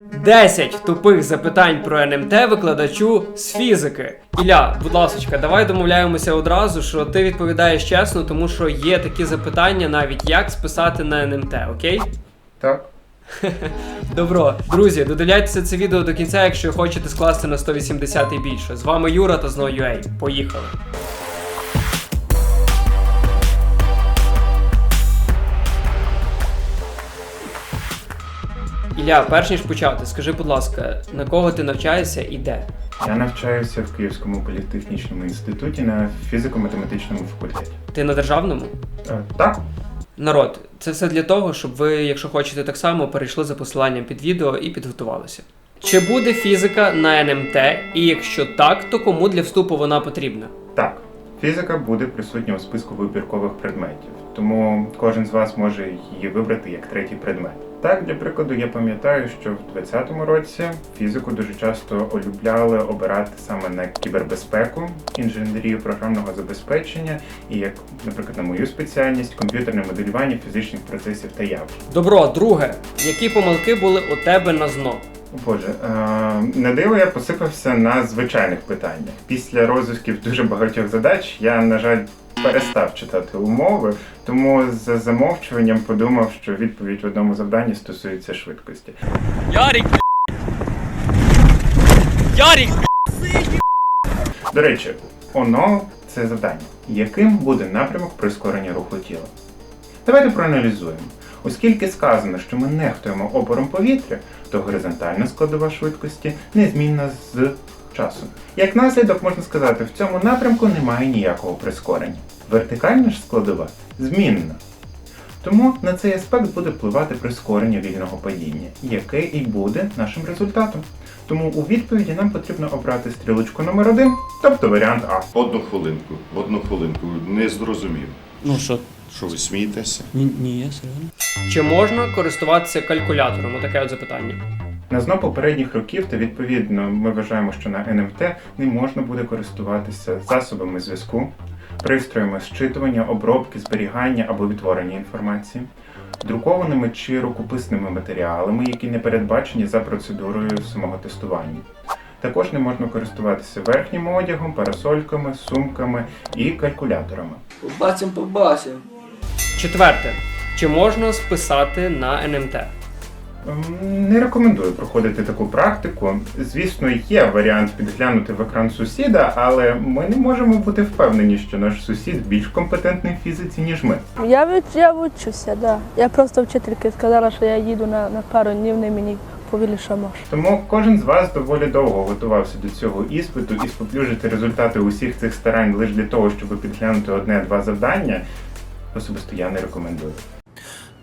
10 тупих запитань про НМТ викладачу з фізики. Ілля, будь ласка, давай домовляємося одразу, що ти відповідаєш чесно, тому що є такі запитання, навіть як списати на НМТ, окей? Так. Добро, друзі, додивляйтеся це відео до кінця, якщо хочете скласти на 180 і більше. З вами Юра та знову UA. Поїхали. Ілля, перш ніж почати, скажи, будь ласка, на кого ти навчаєшся і де? Я навчаюся в Київському політехнічному інституті на фізико-математичному факультеті. Ти на державному? Е, Так, Народ, це все для того, щоб ви, якщо хочете так само, перейшли за посиланням під відео і підготувалися. Чи буде фізика на НМТ? І якщо так, то кому для вступу вона потрібна? так. Фізика буде присутня у списку вибіркових предметів, тому кожен з вас може її вибрати як третій предмет. Так, для прикладу, я пам'ятаю, що в 2020 році фізику дуже часто улюбляли обирати саме на кібербезпеку, інженерію програмного забезпечення і як, наприклад, на мою спеціальність комп'ютерне моделювання фізичних процесів та явищ. Добро, друге, які помилки були у тебе на ЗНО? Боже, е, на диво я посипався на звичайних питаннях. Після розв'язків дуже багатьох задач я, на жаль, перестав читати умови, тому за замовчуванням подумав, що відповідь в одному завданні стосується швидкості. Ярик! Ярик! До речі, оно це завдання. Яким буде напрямок прискорення руху тіла? Давайте проаналізуємо. Оскільки сказано, що ми нехтуємо опором повітря, то горизонтальна складова швидкості незмінна з часом. Як наслідок можна сказати, в цьому напрямку немає ніякого прискорення. Вертикальна ж складова змінна. Тому на цей аспект буде впливати прискорення вільного падіння, яке і буде нашим результатом. Тому у відповіді нам потрібно обрати стрілочку номер 1 тобто варіант А. Одну хвилинку, одну хвилинку. Не зрозумів. Ну що? Що ви смієтеся? Ні, ні, я серйозно. Чи можна користуватися калькулятором? Отаке от запитання. На зно попередніх років та відповідно ми вважаємо, що на НМТ не можна буде користуватися засобами зв'язку, пристроями зчитування, обробки, зберігання або відтворення інформації, друкованими чи рукописними матеріалами, які не передбачені за процедурою самого тестування. Також не можна користуватися верхнім одягом, парасольками, сумками і калькуляторами. Побачимо, побачимо. Четверте. Чи можна списати на НМТ? Ем, Не рекомендую проходити таку практику. Звісно, є варіант підглянути в екран сусіда, але ми не можемо бути впевнені, що наш сусід більш компетентний в фізиці, ніж ми. Я від я вчуся, да. Я просто вчительки сказала, що я їду на, на пару днів, не мені повіли, що можу. Тому кожен з вас доволі довго готувався до цього іспиту і споплюжити результати усіх цих старань лише для того, щоб підглянути одне-два завдання. Особисто я не рекомендую.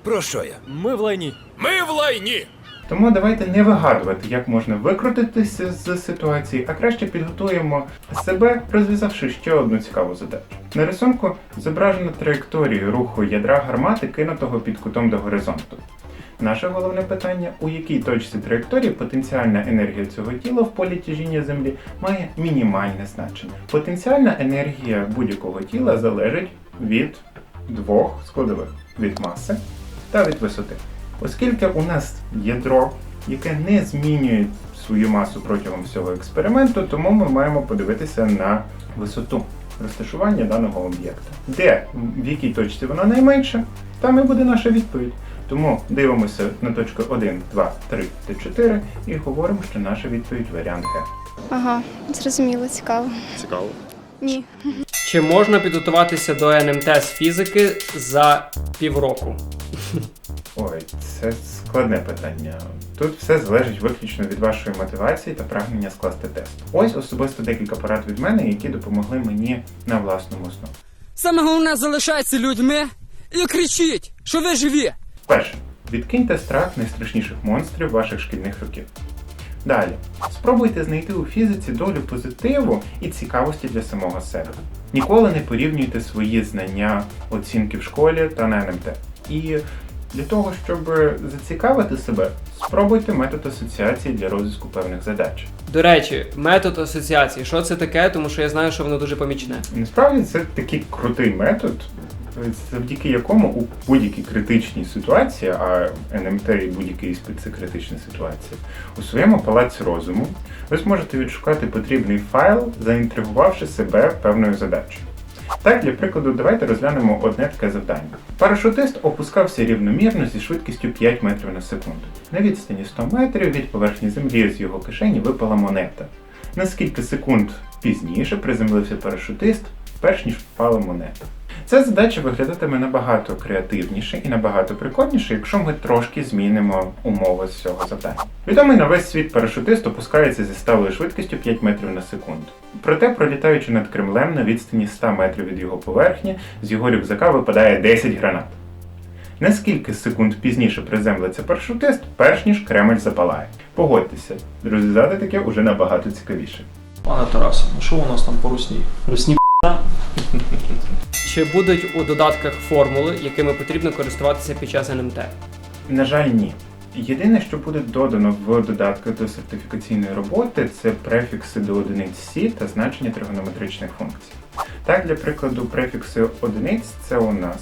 Про що я? Ми в лайні. Ми в лайні! Тому давайте не вигадувати, як можна викрутитися з ситуації, а краще підготуємо себе, розв'язавши ще одну цікаву задачу. На рисунку зображено траєкторію руху ядра гармати, кинутого під кутом до горизонту. Наше головне питання: у якій точці траєкторії потенціальна енергія цього тіла в полі тяжіння Землі має мінімальне значення. Потенціальна енергія будь-якого тіла залежить від двох складових: від маси та від висоти. Оскільки у нас ядро, яке не змінює свою масу протягом всього експерименту, тому ми маємо подивитися на висоту розташування даного об'єкта. Де в якій точці вона найменша, там і буде наша відповідь. Тому дивимося на точку 1, 2, 3 та 4 і говоримо, що наша відповідь варіант Г. Ага, зрозуміло, цікаво. Цікаво. Ні. Чи можна підготуватися до НМТ з фізики за півроку? Ой, це складне питання. Тут все залежить виключно від вашої мотивації та прагнення скласти тест. Ось особисто декілька порад від мене, які допомогли мені на власному основі. Саме головне залишайтеся людьми і кричіть, що ви живі. Перше. Відкиньте страх найстрашніших монстрів ваших шкільних років. Далі. Спробуйте знайти у фізиці долю позитиву і цікавості для самого себе. Ніколи не порівнюйте свої знання оцінки в школі та на НМТ. І для того, щоб зацікавити себе, спробуйте метод асоціації для розв'язку певних задач. До речі, метод асоціації. Що це таке? Тому що я знаю, що воно дуже помічне. Насправді це такий крутий метод. завдяки якому у будь-якій критичній ситуації, а НМТ і будь-який іспит це критична ситуація, у своєму палаці розуму ви зможете відшукати потрібний файл, заінтригувавши себе певною задачею. Так, для прикладу, давайте розглянемо одне таке завдання. Парашутист опускався рівномірно зі швидкістю 5 метрів на секунду. На відстані 100 метрів від поверхні землі з його кишені випала монета. На скільки секунд пізніше приземлився парашутист, перш ніж впала монета. Ця задача виглядатиме набагато креативніше і набагато прикольніше, якщо ми трошки змінимо умови з цього завдання. Відомий на весь світ парашутист опускається зі сталою швидкістю 5 метрів на секунду. Проте, пролітаючи над Кремлем на відстані 100 метрів від його поверхні, з його рюкзака випадає 10 гранат. Наскільки секунд пізніше приземлиться парашутист, перш ніж Кремль запалає. Погодьтеся, розв'язати таке уже набагато цікавіше. Пане Тарасе, ну що у нас там по русні? Русні Чи будуть у додатках формули, якими потрібно користуватися під час НМТ? На жаль, ні. Єдине, що буде додано в додатках до сертифікаційної роботи, це префікси до одиниць Сі та значення тригонометричних функцій. Так, для прикладу, префікси одиниць це у нас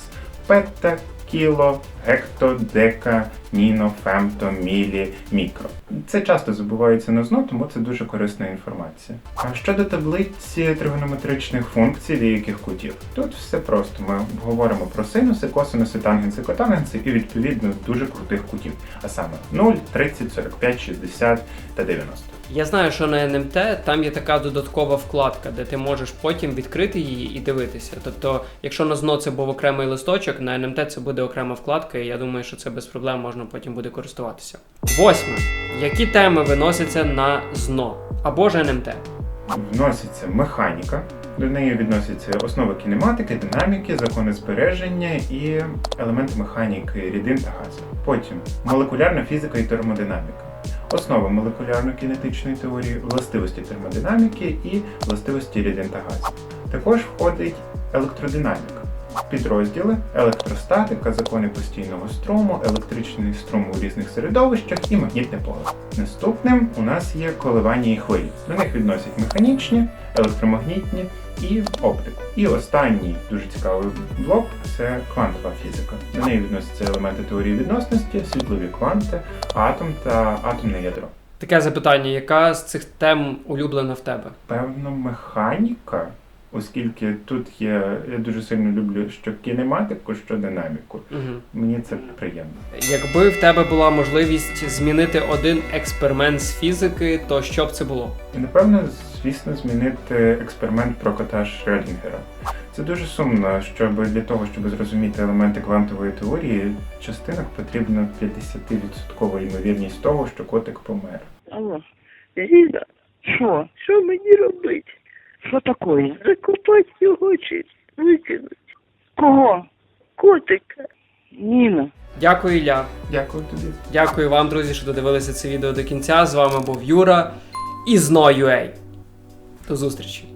пета, кіло, гекто, дека, ніно, фемто, мілі, мікро. Це часто забувається на ЗНО, тому це дуже корисна інформація. А щодо таблиці тригонометричних функцій деяких кутів, тут все просто. Ми говоримо про синуси, косинуси, тангенси, котангенси і відповідно дуже крутих кутів. А саме 0, 30, 45, 60 та 90. Я знаю, що на НМТ там є така додаткова вкладка, де ти можеш потім відкрити її і дивитися. Тобто, якщо на ЗНО це був окремий листочок, на НМТ це буде окрема вкладка, і я думаю, що це без проблем можна потім буде користуватися. Восьме. Які теми виносяться на ЗНО або ж НМТ? Вноситься механіка, до неї відносяться основи кінематики, динаміки, закони збереження і елементи механіки рідин та газів. Потім молекулярна фізика і термодинаміка. Основи молекулярно-кінетичної теорії, властивості термодинаміки і властивості рідин та газів. Також входить електродинаміка. Підрозділи електростатика, закони постійного струму, електричний струм у різних середовищах і магнітне поле. Наступним у нас є коливання і хвилі. До них відносять механічні, електромагнітні і оптику. І останній дуже цікавий блок це квантова фізика. До неї відносяться елементи теорії відносності, світлові кванти, атом та атомне ядро. Таке запитання, яка з цих тем улюблена в тебе? Певно, механіка, оскільки тут є, я дуже сильно люблю що кінематику, що динаміку. Угу. Мені це приємно. Якби в тебе була можливість змінити один експеримент з фізики, то що б це було? І напевно, звісно, змінити експеримент про кота Шрёдінгера. Це дуже сумно, щоб для того, щоб зрозуміти елементи квантової теорії, в частинах потрібна 50% ймовірність того, що котик помер. Алло, Ліза, що? Що мені робити? Що таке? Закопати його чи викинути? Кого? Котика. Ніна. Дякую, Ілля. Дякую тобі. Дякую вам, друзі, що додивилися це відео до кінця. З вами був Юра і NoUA. До зустрічі!